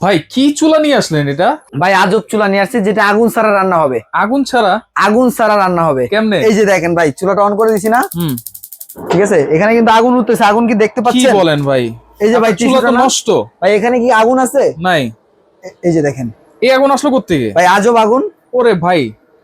ভাই কি চুলা নিয়ে আসলেন এটা? ভাই আজব চুলা নিয়ে আসছি যেটা আগুন ছাড়া রান্না হবে। আগুন ছাড়া? আগুন ছাড়া রান্না হবে। কেমনে? এই যে দেখেন ভাই চুলাটা অন করে দিছি না। হুম। ঠিক আছে? এখানে কিন্তু আগুন উঠতেছে আগুন কি দেখতে কি পাচ্ছেন? বলেন ভাই? এই যে ভাই চুলাটা চুলা তো নষ্ট। ভাই এখানে কি আগুন আছে? নাই। এই যে দেখেন। এই আগুন আসলো কোথেকে ভাই আজব আগুন। ওরে ভাই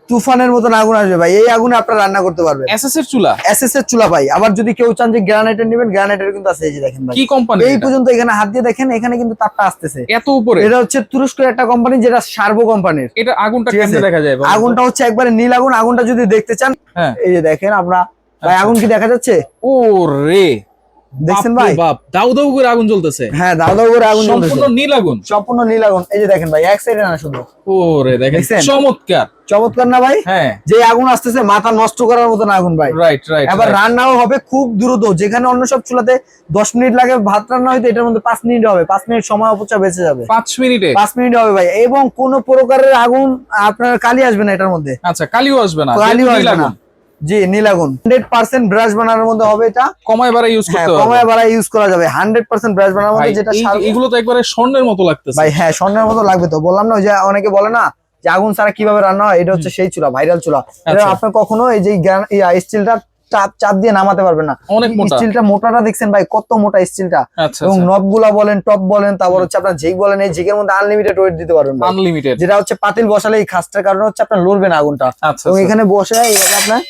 তুফানের মতন আগুন আসবে ভাই। এই আগুনে আপনারা রান্না করতে পারবেন। এসএস এর চুলা? এসএস এর চুলা ভাই। আবার যদি কেউ চান যে গ্রানাইটের নেবেন গ্রানাইটের কিন্তু আছে এই যে দেখেন ভাই। কি কোম্পানি এই পর্যন্ত এখানে হাত দিয়ে দেখেন এখানে কিন্তু তাপটা আসতেছে। এত উপরে? এটা হচ্ছে তুরস্কের একটা কোম্পানি যেটা সার্বো কোম্পানির এটা আগুনটা কেমনে দেখা যায়? আগুনটা হচ্ছে একবারে নীল আগুন। আগুনটা যদি দেখতে চান হ্যাঁ। এই যে দেখেন আমরা ভাই। আগুন কি দেখা যাচ্ছে? ও রে দেখছেন ভাই? বাপ দাউ দাউ করে আগুন জ্বলতেছে। হ্যাঁ দাদা করে আগুন জ্বলতেছে। সম্পূর্ণ নীল আগুন। সম্পূর্ণ নীল আগুন। এই যে দেখেন ভাই এক সাইডে না শুধু। ও রে দেখেন চমৎকার। চমৎকার না ভাই? হ্যাঁ। যে আগুন আসতেছে মাথা নষ্ট করার মতন আগুন ভাই। রাইট রাইট এবার রান্নাও হবে খুব দ্রুত। যেখানে অন্য সব চুলাতে দশ মিনিট লাগে ভাত রান্না হইতে এটার মধ্যে পাঁচ মিনিট হবে। পাঁচ মিনিট সময় অপচয় বেঁচে যাবে। পাঁচ মিনিটে? পাঁচ মিনিট হবে ভাই। এবং কোন প্রকারের আগুন আপনার কালি আসবে না এটার মধ্যে। আচ্ছা কালিও আসবে না। কালিও আসবে না। জি নীলাগুন হান্ড্রেড পার্সেন্ট ব্রাশ বানানোর মধ্যে হবে এটা। কমায় বাড়া ইউজ করতে হবে। কমায় বাড়া ইউজ করা যাবে। হান্ড্রেড পার্সেন্ট ব্রাশ বানানোর মধ্যে যেটা এগুলো তো একবারে স্বর্ণের মতো লাগতেছে। ভাই হ্যাঁ স্বর্ণের মতো লাগবে তো। বললাম না যে অনেকে বলে না যে আগুন ছাড়া কীভাবে রান্না হয় এটা হচ্ছে সেই চুলা ভাইরাল চুলা। এটা আচ্ছা। আপনার কখনো এই যে স্টিলটা চাপ চাপ দিয়ে নামাতে পারবেন না। অনেক স্টিলটা মোটাটা দেখছেন ভাই কত মোটা স্টিলটা। আচ্ছা এবং নবগুলা বলেন টপ বলেন তারপর হচ্ছে আপনার ঝিক বলেন এই ঝিকের মধ্যে আনলিমিটেড ওয়েট দিতে পারবেন আনলিমিটেড যেটা হচ্ছে পাতিল বসালে এই খাসটার কারণে হচ্ছে আপনার লড়বে না আগুনটা। আচ্ছা এবং আচ্ছা। এখানে বসে এইভাবে আপনার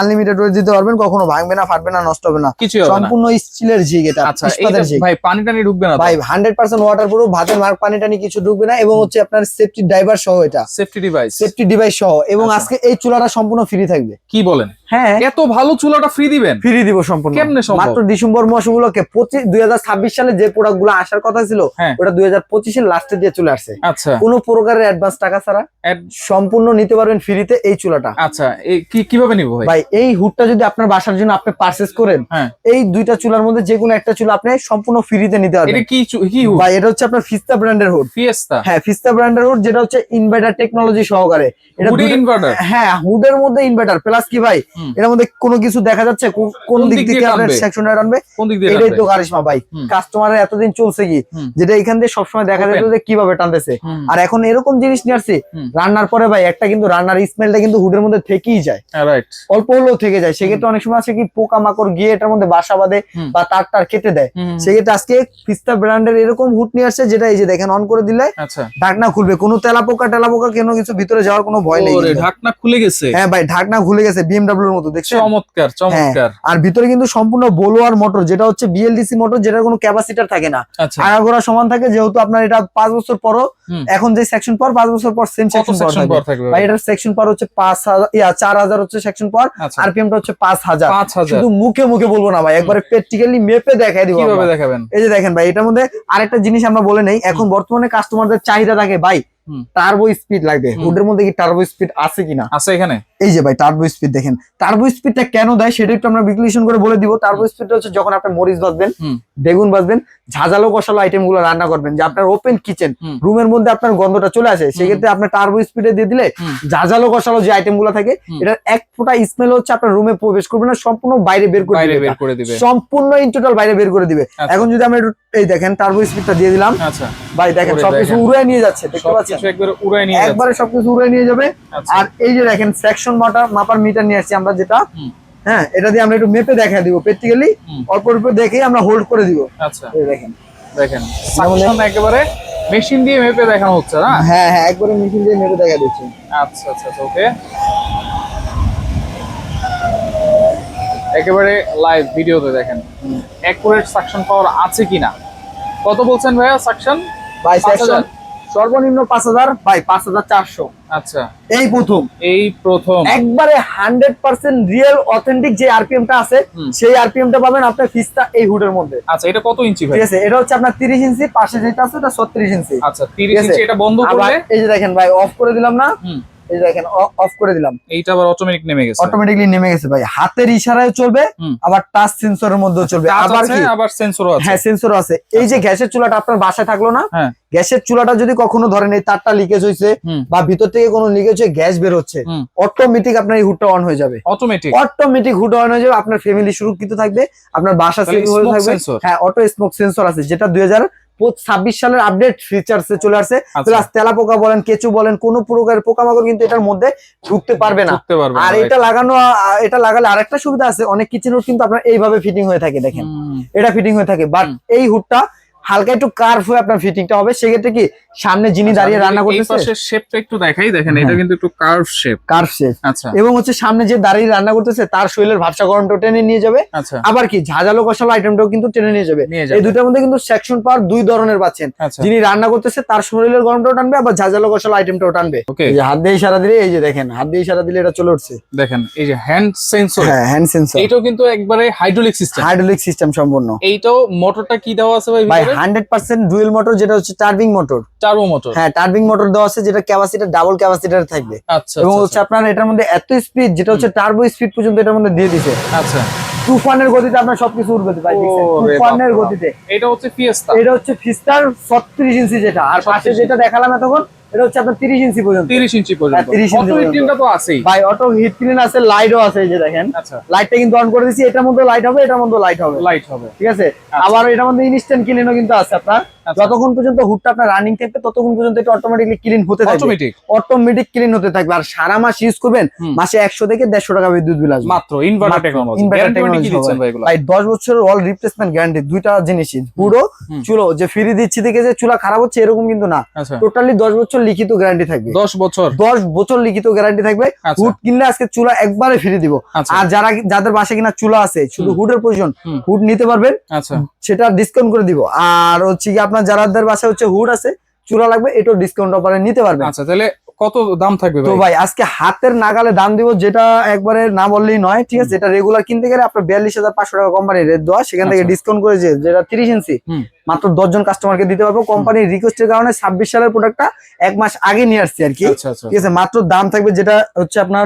আনলিমিটেড ওয়েট দিতে পারবেন কখনো ভাঙবে না ফাটবে না নষ্ট হবে না। সম্পূর্ণ স্টিলের ঝিক এটা আচ্ছা ঝিক ভাই পানি টানি ঢুকবে না ভাই হান্ড্রেড পার্সেন্ট ওয়াটার প্রুফ ভাতের মার্ক পানি টানি কিছু ঢুকবে না এবং হচ্ছে আপনার সেফটি ড্রাইভার সহ এটা। সেফটি ডিভাইস সেফটি ডিভাইস সহ। এবং আচ্ছা। আজকে এই চুলাটা সম্পূর্ণ ফ্রি থাকবে। কি বলেন? হ্যাঁ। এত ভালো চুলাটা ফ্রি দিবেন? ফ্রি দিব সম্পূর্ণ। কেমনে সম্ভব? মাত্র ডিসেম্বর মাস উপলক্ষে সালে যে আসার কথা ছিল হ্যাঁ। ওটা লাস্টে দিয়ে চলে আসছে। আচ্ছা। কোনো প্রকারের অ্যাডভান্স টাকা ছাড়া সম্পূর্ণ নিতে পারবেন ফ্রিতে এই চুলাটা। আচ্ছা এই কি কীভাবে নিব ভাই? ভাই এই হুডটা যদি আপনার বাসার জন্য আপনি করেন হ্যাঁ। এই দুইটা চুলার মধ্যে যে কোনো একটা চুলা আপনি সম্পূর্ণ ফ্রিতে নিতে এটা পারবেন কি কি হুড? ভাই এটা হচ্ছে আপনার ফিস্তা ব্র্যান্ডের হুড। ফিয়েস্তা? হ্যাঁ ফিস্তা ব্র্যান্ডের হুড যেটা হচ্ছে ইনভার্টার টেকনোলজি সহকারে। এটা ইনভার্টার হ্যাঁ হুডের মধ্যে ইনভার্টার প্লাস কি ভাই এর মধ্যে কোনো কিছু দেখা যাচ্ছে কোন দিক থেকে আপনার টানবে? সেকশনে টানবে? কোন দিক দিয়ে এটাই তো কারিশমা ভাই। কাস্টমারের এতদিন চলছে কি? যেটা এখান দিয়ে সবসময় দেখা. যেত যে কীভাবে টানতেছে। আর এখন এরকম জিনিস নিয়ে আসছি। রান্নার পরে ভাই একটা কিন্তু রান্নার স্মেলটা কিন্তু হুডের মধ্যে থেকেই যায়। রাইট অল্প হলেও থেকে যায়। সেক্ষেত্রে অনেক সময় আছে কি পোকা মাকড় গিয়ে এটার মধ্যে বাসা বাঁধে বা তার টার কেটে দেয়। সেক্ষেত্রে আজকে ফিস্তা ব্র্যান্ডের এরকম হুড নিয়ে আসছে যেটা এই যে দেখেন অন করে দিলে আচ্ছা। ঢাকনা খুলবে। কোনো তেলা পোকা টেলা পোকা কোনো কিছু ভিতরে যাওয়ার কোনো ভয় নেই। ঢাকনা খুলে গেছে? হ্যাঁ ভাই ঢাকনা খুলে গেছে বিএমডব্লিউর মতো দেখছেন? চমৎকার। চমৎকার আর ভিতরে কিন্তু সম্পূর্ণ বোলোয়ার মোটর যেটা হচ্ছে বিএলডিসি মোটর যেটার কোনো ক্যাপাসিটার থাকে না। আচ্ছা। আগাগোড়া সমান থাকে যেহেতু আপনার এটা পাঁচ বছর পরও এখন যে সেকশন পর পাঁচ বছর পর সেম সেকশন পর থাকবে? ভাই এটার সেকশন পর হচ্ছে পাঁচ হাজার ইয়া চার হাজার হচ্ছে সেকশন পর আচ্ছা। আরপিএম টা হচ্ছে পাঁচ হাজার। শুধু মুখে মুখে বলব না ভাই একবারে প্র্যাকটিক্যালি মেপে দেখাই দিব কীভাবে দেখাবেন? এই যে দেখেন ভাই এটার মধ্যে আরেকটা জিনিস আমরা বলে নেই এখন বর্তমানে কাস্টমারদের চাহিদা থাকে ভাই। টার্বো স্পিড লাগবে। হুডের মধ্যে কি টার্বো স্পিড আছে কিনা? আছে এখানে? এই যে ভাই টার্বো স্পিড দেখেন। টার্বো স্পিডটা কেন দেয় সেটা একটু আমরা বিশ্লেষণ করে বলে দিব। টার্বো স্পিডটা হচ্ছে যখন আপনি মরিচ বাজবেন বেগুন বাজবেন ঝাঁঝালো কষালো আইটেমগুলো রান্না করবেন। যে আপনার ওপেন কিচেন রুমের মধ্যে আপনার গন্ধটা চলে আসে সেক্ষেত্রে আপনার টার্বো স্পিডে দিয়ে দিলে। ঝাঁঝালো কষালো যে আইটেমগুলো থাকে। এটার এক ফোঁটা স্মেল হচ্ছে আপনার রুমে প্রবেশ করবে না সম্পূর্ণ বাইরে বের করে দিবে সম্পূর্ণ ইন টোটাল বাইরে বের করে দিবে। আচ্ছা। এখন যদি আমরা একটু এই দেখেন টার্বো স্পিডটা দিয়ে দিলাম। আচ্ছা। ভাই দেখেন সবকিছু। উড়ে নিয়ে যাচ্ছে দেখতে পাচ্ছেন? একবারে উড়াই নিয়ে একবারে সবকিছু উড়ে নিয়ে যাবে। আচ্ছা। আর এই যে দেখেন সেকশন মাটার মাপার মিটার নিয়ে আসছি আমরা যেটা। হ্যাঁ এটা দিয়ে আমরা একটু মেপে দেখা দিব। প্র্যাকটিক্যালি অল্প অল্প দেখে আমরা হোল্ড করে দিব। আচ্ছা। দেখেন। দেখেন। সাকশন একেবারে মেশিন দিয়ে মেপে দেখানো হচ্ছে না? হ্যাঁ হ্যাঁ একবারে মেশিন দিয়ে মেপে দেখা দিচ্ছি। আচ্ছা আচ্ছা ওকে একেবারে লাইভ ভিডিওতে দেখেন। অ্যাকুরেট সাকশন পাওয়ার আছে কিনা? কত বলছেন ভাইয়া সাকশন ভাই পাঁচ সেকশন হাজার? সর্বনিম্ন পাঁচ হাজার ভাই পাঁচ হাজার চারশো। আচ্ছা। এই প্রথম। এই প্রথম। একবারে হান্ড্রেড পার্সেন্ট রিয়েল অথেন্টিক যে আরপিএমটা আছে। সেই আরপিএমটা পাবেন আপনার ফিসটা এই হুডের মধ্যে। আচ্ছা এটা কত ইঞ্চি ঠিক আছে এটা হচ্ছে আপনার তিরিশ ইঞ্চি পাশে যেটা আছে ওটা ছত্রিশ ইঞ্চি। আচ্ছা তিরিশ। ইঞ্চি এটা বন্ধ করে করলে? এই যে দেখেন ভাই অফ করে দিলাম না। এই দেখেন অফ করে দিলাম। এইটা আবার অটোমেটিক নেমে গেছে। অটোমেটিকলি নেমে গেছে ভাই। হাতের ইশারায় চলবে আবার টাচ সেন্সরের মধ্যেও চলবে। আবার কি? আবার সেন্সরও আছে। হ্যাঁ সেন্সর আছে। এই যে গ্যাসের চুলাটা আপনার বাসায় থাকল না হ্যাঁ। গ্যাসের চুলাটা যদি কখনো ধরেন এই তারটা লিকেজ হয়েছে বা ভিতর থেকে কোনো লিকেজ হয়ে গ্যাস বের হচ্ছে অটোমেটিক আপনার এই হুডটা অন হয়ে যাবে। অটোমেটিক অটোমেটিক হুড অন হয়ে যাবে আপনার ফ্যামিলি সুরক্ষিত থাকবে আপনার বাসা সেফ হয়ে থাকবে। হ্যাঁ অটো স্মোক সেন্সর আছে যেটা দুই হাজার ছাব্বিশ সালের আপডেট ফিচার্স চলে আসছে। আচ্ছা। প্লাস তেলা পোকা বলেন কেঁচু বলেন কোন প্রকার পোকামাকড় কিন্তু এটার মধ্যে ঢুকতে পারবে না। আর এটা লাগানো এটা লাগালে আরেকটা সুবিধা আছে অনেক কিচেন কিন্তু আপনার এইভাবে ফিটিং হয়ে থাকে দেখেন। এটা ফিটিং হয়ে থাকে বাট এই হুডটা হালকা একটু কার্ভ হয়ে আপনার ফিটিংটা হবে। সেক্ষেত্রে কি সামনে যিনি দাঁড়িয়ে রান্না আচ্ছা, এই করতেছে পাশের শেপটা একটু দেখাই দেখেন এটা হ্যাঁ। কিন্তু একটু কার্ভ শেপ কার্ভ শেপ আচ্ছা। এবং হচ্ছে সামনে যে দাঁড়িয়ে রান্না করতেছে তার শরীরের ভাবসা গরমটাও টেনে নিয়ে যাবে। আচ্ছা। আবার কি ঝাঁঝালো কষালো আইটেমটাও কিন্তু টেনে নিয়ে যাবে। এই দুটার মধ্যে কিন্তু সেকশন পাওয়ার দুই ধরনের পাচ্ছেন। আচ্ছা। যিনি রান্না করতেছে তার শরীরের গরমটাও টানবে আবার ঝাঁঝালো কষালো আইটেমটাও টানবে। ওকে হাত দিয়ে ইশারা দিলে এই যে দেখেন হাত দিয়ে ইশারা দিলে এটা চলে উঠছে। দেখেন এই যে হ্যান্ড সেন্সর হ্যাঁ হ্যান্ড সেন্সর এটাও কিন্তু একবারে হাইড্রোলিক সিস্টেম হাইড্রোলিক সিস্টেম সম্পূর্ণ। এইটাও মোটরটা কি দেওয়া আছে ভাই ভাই ভিতরে? হান্ড্রেড পার্সেন্ট ডুয়েল মোটর যেটা হচ্ছে টার্বিং মোটর টার্বো মোটর হ্যাঁ টার্বিং মোটর দেওয়া আছে যেটা ডাবল ক্যাপাসিটার থাকবে। আচ্ছা এবং আচ্ছা, হচ্ছে আপনার এটার মধ্যে এত স্পিড যেটা হচ্ছে টার্বো স্পিড পর্যন্ত এটার মধ্যে দিয়ে দিছে। আচ্ছা। তুফানের গতিতে আপনার সবকিছু উঠবে তুফানের গতিতে। এটা হচ্ছে ফিয়েস্তা এটা হচ্ছে ফিস্টার ছত্রিশ ইঞ্চি যেটা। আর পাশে যেটা দেখালাম এতক্ষণ এটা হচ্ছে আপনার তিরিশ ইঞ্চি পর্যন্ত। 30 ইঞ্চি পর্যন্ত। হ্যাঁ, 30 অটো পর্যন্ত। হিটিংটা তো আছেই। ভাই অটো হিট ক্লিন আছে লাইটও আছে এই যে দেখেন। আচ্ছা। লাইটটা কিন্তু অন করে দিছি এটার মধ্যে লাইট হবে এটার মধ্যে লাইট হবে। লাইট হবে। ঠিক আছে? আবার এটার মধ্যে ইনস্ট্যান্ট ক্লিনও কিন্তু আছে আপনার। আচ্ছা। যতক্ষণ পর্যন্ত হুডটা আপনার রানিং থাকবে ততক্ষণ পর্যন্ত এটা অটোমেটিকলি ক্লিন হতে থাকবে। অটোমেটিক অটোমেটিক ক্লিন হতে থাকবে। আর সারা মাস ইউজ করবেন মাসে একশো থেকে দেড়শো টাকা বিদ্যুৎ বিল আসবে। মাত্র inverter technology inverter guarantee technology দিচ্ছেন ভাই এগুলো? ভাই দশ বছরের অল রিপ্লেসমেন্ট গ্যারান্টি দুইটা জিনিসই। পুরো। চুলো যে ফ্রি দিচ্ছি দেখে যে চুলা খারাপ হচ্ছে এরকম কিন্তু না। আচ্ছা। টোটালি দশ বছর লিখিত গ্যারান্টি থাকবে। 10 বছর? দশ বছর লিখিত গ্যারান্টি থাকবে। আচ্ছা। হুড কিনলে আজকে চুলা একবারে ফ্রি দিব। আচ্ছা। আর যারা যাদের বাসে কিনা চুলা আছে শুধু। হুডের প্রয়োজন। হুড নিতে পারবেন। আচ্ছা। সেটা ডিসকাউন্ট করে দিব। আর হচ্ছে কি আপনার যারাদের বাসায় হচ্ছে হুড আছে চুলা লাগবে এটাও ডিসকাউন্ট অফারে নিতে পারবেন। আচ্ছা তাহলে কত দাম থাকবে তো ভাই? আজকে হাতের নাগালে দাম দিব যেটা একবারে না বললেই নয় ঠিক আছে? এটা রেগুলার কিনতে গেলে আপনার বিয়াল্লিশ হাজার পাঁচশো টাকা কোম্পানি রেট দেওয়া সেখান থেকে আচ্ছা। ডিসকাউন্ট করেছে যেটা তিরিশ ইঞ্চি। মাত্র দশজন কাস্টমারকে দিতে পারব। কোম্পানির রিকোয়েস্টের কারণে ছাব্বিশ সালের প্রোডাক্টটা এক মাস আগে নিয়ে আসছি আর কি। আচ্ছা আচ্ছা ঠিক আছে? মাত্র দাম থাকবে যেটা হচ্ছে আপনার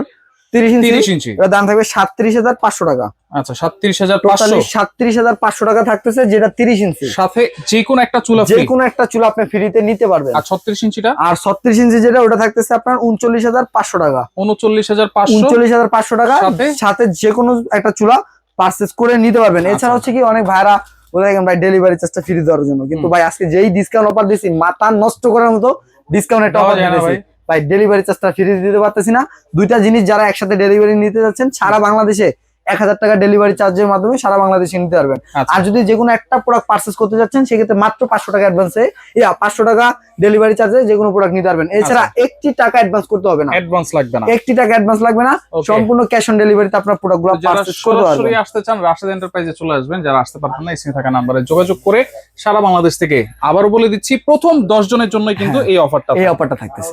তিরিশ ইঞ্চি 30 ইঞ্চি এটার দাম থাকবে সাতত্রিশ হাজার পাঁচশো টাকা। আচ্ছা 37500 টোটালি সাতত্রিশ হাজার পাঁচশো টাকা থাকতেছে যেটা তিরিশ ইঞ্চি। সাথে যে কোনো একটা চুলা যে কোনো একটা চুলা আপনি ফ্রিতে নিতে পারবেন। আর 36 ইঞ্চিটা? আর ছত্রিশ ইঞ্চি যেটা ওটা থাকতেছে আপনার উনচল্লিশ হাজার পাঁচশো টাকা। 39500 উনচল্লিশ হাজার পাঁচশো টাকা সাথে? যে কোনো একটা চুলা পারচেস করে নিতে পারবেন। আচ্ছা। এছাড়া হচ্ছে কি অনেক ভাইরা বলে থাকেন ভাই ডেলিভারি চার্জটা ফ্রি দেওয়ার জন্য। কিন্তু ভাই আজকে যেই ডিসকাউন্ট অফার দিছি মাথা নষ্ট করার মতো ডিসকাউন্ট একটা অফার ভাই। ভাই ডেলিভারি চার্জটা ফ্রি দিতে পারতেছি না। দুইটা জিনিস যারা একসাথে ডেলিভারি নিতে যাচ্ছেন সারা বাংলাদেশে এক হাজার টাকা ডেলিভারি চার্জের মাধ্যমে সারা বাংলাদেশে নিতে পারবেন। আচ্ছা। আর যদি যে কোনো একটা প্রোডাক্ট পারচেস করতে যাচ্ছেন সেক্ষেত্রে মাত্র পাঁচশো টাকা অ্যাডভান্সে ইয়া পাঁচশো টাকা ডেলিভারি চার্জে যে কোনো প্রোডাক্ট নিতে পারবেন। এছাড়া আচ্ছা। একটি টাকা অ্যাডভান্স করতে হবে না। অ্যাডভান্স লাগবে না। একটি টাকা অ্যাডভান্স লাগবে না। সম্পূর্ণ ক্যাশ অন ডেলিভারিতে আপনার প্রোডাক্টগুলো যারা পারচেস করতে সরাসরি পারবেন আসতে চান রাশেদ এন্টারপ্রাইজে চলে আসবেন। যারা আসতে পারবেন না স্ক্রিনে থাকা নম্বরে যোগাযোগ করে সারা বাংলাদেশ থেকে আবারও বলে দিচ্ছি প্রথম 10 জনের জন্য কিন্তু এই অফারটা এই অফারটা থাকতেছে।